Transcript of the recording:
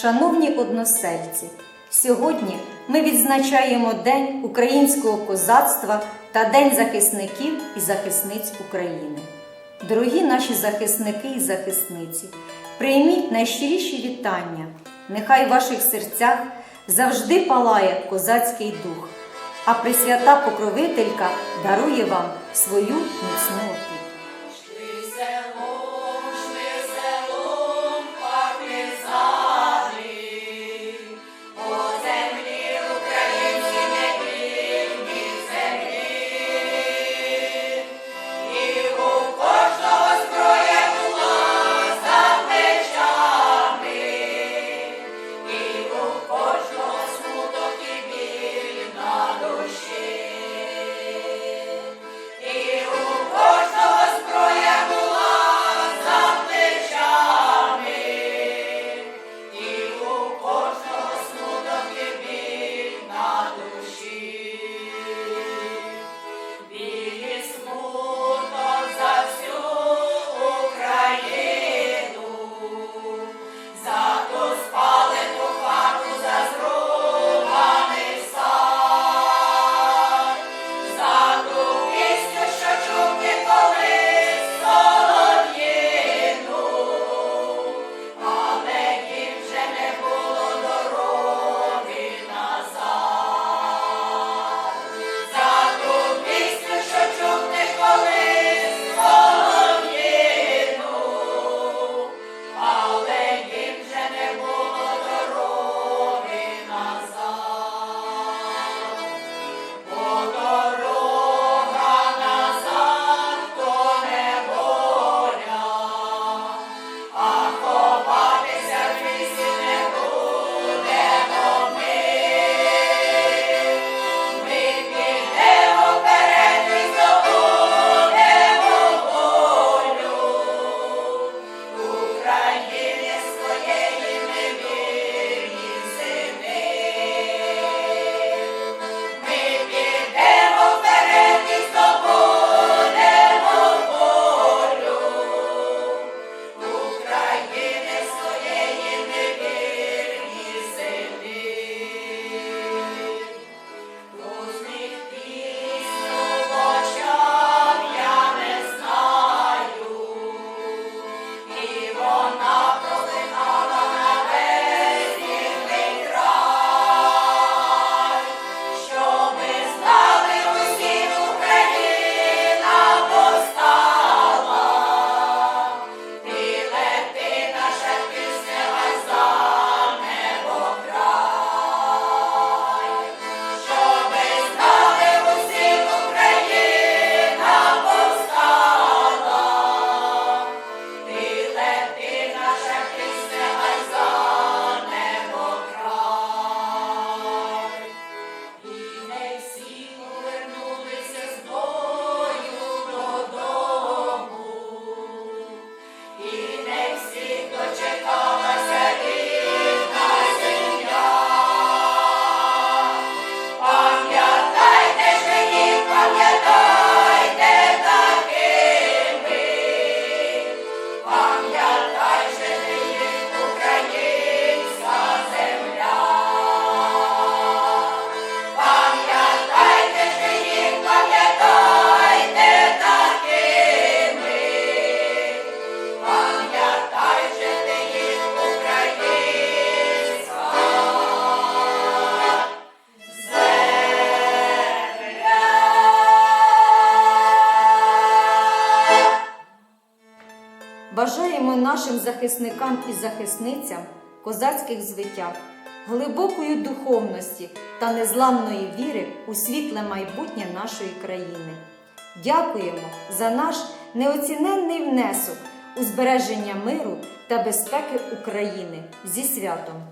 Шановні односельці, сьогодні ми відзначаємо День українського козацтва та День захисників і захисниць України. Дорогі наші захисники і захисниці, прийміть найщиріші вітання, нехай в ваших серцях завжди палає козацький дух, а присвята покровителька дарує вам свою міцну опіку. Вшануємо нашим захисникам і захисницям козацьких звитяг, глибокої духовності та незламної віри у світле майбутнє нашої країни. Дякуємо за наш неоціненний внесок у збереження миру та безпеки України зі святом.